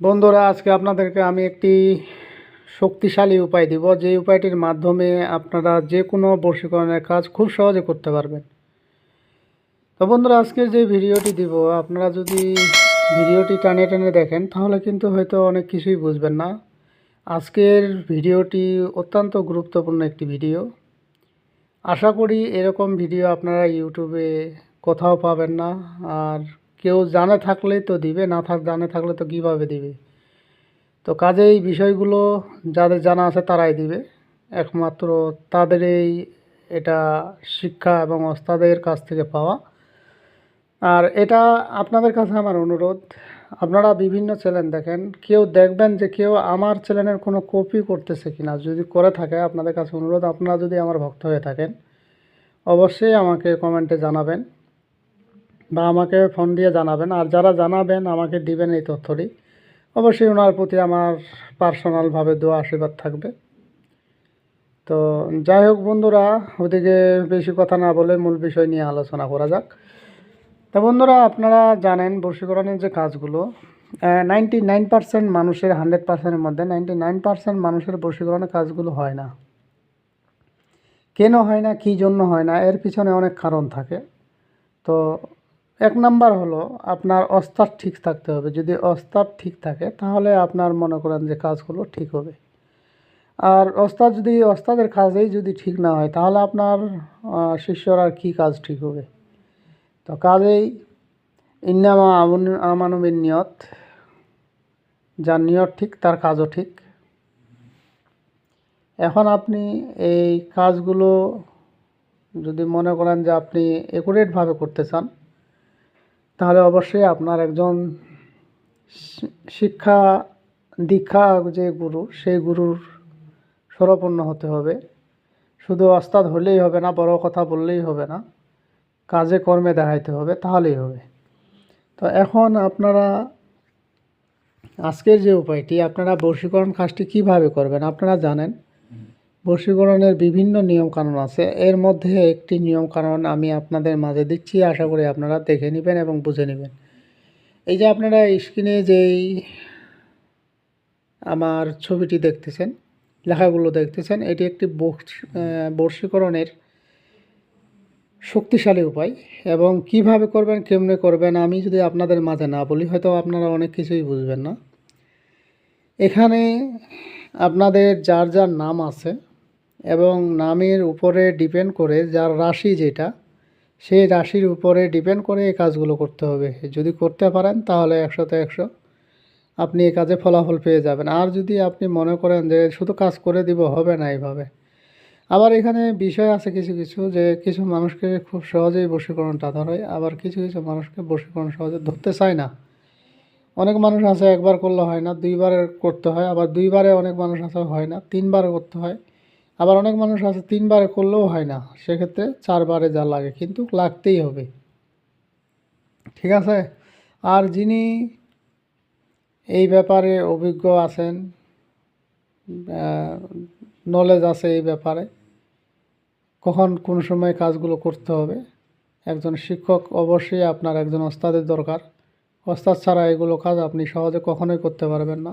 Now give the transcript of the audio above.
বন্ধুরা, আজকে আপনাদেরকে আমি একটি শক্তিশালী উপায় দিব, যে উপায়টির মাধ্যমে আপনারা যে কোনো বশীকরণের কাজ খুব সহজে করতে পারবেন। তো বন্ধুরা আজকের যে ভিডিওটি দিব, আপনারা যদি ভিডিওটি টানে টানে দেখেন, তাহলে কিন্তু হয়তো অনেক কিছুই বুঝবেন না। আজকের ভিডিওটি অত্যন্ত গুরুত্বপূর্ণ একটি ভিডিও। আশা করি এরকম ভিডিও আপনারা ইউটিউবে কোথাও পাবেন না, আর কেউ জানে থাকলেই তো দিবে, না থাক, জানে থাকলে তো কীভাবে দিবে? তো কাজে এই বিষয়গুলো যাদের জানা আছে তারাই দিবে। একমাত্র তাদের এই এটা শিক্ষা এবং ওস্তাদের কাছ থেকে পাওয়া। আর এটা আপনাদের কাছে আমার অনুরোধ, আপনারা বিভিন্ন চ্যানেল দেখেন, কেউ দেখবেন যে কেউ আমার চ্যানেলের কোনো কপি করতেছে কিনা, যদি করে থাকে আপনাদের কাছে অনুরোধ, আপনারা যদি আমার ভক্ত হয়ে থাকেন, অবশ্যই আমাকে কমেন্টে জানাবেন। বা আমাকে ফোন দিয়ে জানাবেন। আর যারা জানাবেন, আমাকে দিবেন এই তথ্যটি। অবশ্যই ওনার প্রতি আমার পার্সোনালভাবে দোয়া, আশীর্বাদ থাকবে। তো যাই হোক বন্ধুরা, ওদিকে বেশি কথা না বলে মূল বিষয় নিয়ে আলোচনা করা যাক। তা বন্ধুরা, আপনারা জানেন বশীকরণের যে কাজগুলো নাইনটি নাইন পার্সেন্ট মানুষের হান্ড্রেড পার্সেন্টের মধ্যে নাইনটি নাইন পার্সেন্ট মানুষের বশীকরণের কাজগুলো হয় না। কেন হয় না, কী জন্য হয় না, এর পিছনে অনেক কারণ থাকে। তো এক নাম্বার হলো আপনার অস্তার ঠিক থাকতে হবে। যদি অস্তার ঠিক থাকে, তাহলে আপনার মনে করেন যে কাজগুলো ঠিক হবে। আর ওস্তাদ যদি ওস্তাদের কাজেই যদি ঠিক না হয়, তাহলে আপনার শিষ্যর আর কী কাজ ঠিক হবে? তো কাজেই ইন্নামা আমন- আমানবের নিয়ত। যার নিয়ত ঠিক, তার কাজও ঠিক। এখন আপনি এই কাজগুলো যদি মনে করেন যে আপনি একুরেটভাবে করতে চান তাহলে অবশ্যই আপনার একজন শিক্ষা দীক্ষা যে গুরু, সেই গুরুর স্বরপূর্ণ হতে হবে। শুধু ওস্তাদ হলেই হবে না, বড় কথা বললেই হবে না, কাজে কর্মে দেখাইতে হবে, তাহলেই হবে। তো এখন আপনারা আজকের যে উপায়টি, আপনারা বশীকরণ কাজটি কীভাবে করবেন, আপনারা জানেন। বশীকরণের বিভিন্ন নিয়মকানুন আছে। এর মধ্যে একটি নিয়মকানুন আমি আপনাদের মাঝে দিচ্ছি আশা করি আপনারা দেখে নেবেন এবং বুঝে নেবেন। এই যে আপনারা স্ক্রিনে যেই আমার ছবিটি দেখতেছেন লেখাগুলো দেখতেছেন এটি একটি আহ, শক্তিশালী উপায় এবং কীভাবে করবেন কেমনে করবেন আমি যদি আপনাদের মাঝে না বলি হয়তো আপনারা অনেক কিছুই বুঝবেন না। এখানে আপনাদের যার যার নাম আছে এবং নামের উপরে ডিপেন্ড করে যার রাশি যেটা, সেই রাশির উপরে ডিপেন্ড করে এই কাজগুলো করতে হবে। যদি করতে পারেন তাহলে একশোতে একশো আপনি এই কাজে ফলাফল পেয়ে যাবেন। আর যদি আপনি মনে করেন যে শুধু কাজ করে দিব, হবে না এইভাবে। আবার এখানে বিষয় আছে কিছু কিছু যে কিছু মানুষকে খুব সহজেই বশীকরণটা ধরে আবার কিছু কিছু মানুষকে বশীকরণ সহজে ধরতে চায় না। অনেক মানুষ আছে, একবার করলে হয় না দুইবার করতে হয়, আবার দুইবারে অনেক মানুষ আছে হয় না, তিনবার করতে হয়। আবার অনেক মানুষ আছে, তিনবারে করলেও হয় না। সেক্ষেত্রে চারবারে যা লাগে, কিন্তু লাগতেই হবে। ঠিক আছে? আর যিনি এই ব্যাপারে অভিজ্ঞ আছেন নলেজ আছে এই ব্যাপারে, কখন কোন সময় কাজগুলো করতে হবে? একজন শিক্ষক অবশ্যই আপনার একজন ওস্তাদের দরকার। ওস্তাদ ছাড়া এগুলো কাজ আপনি সহজে কখনোই করতে পারবেন না।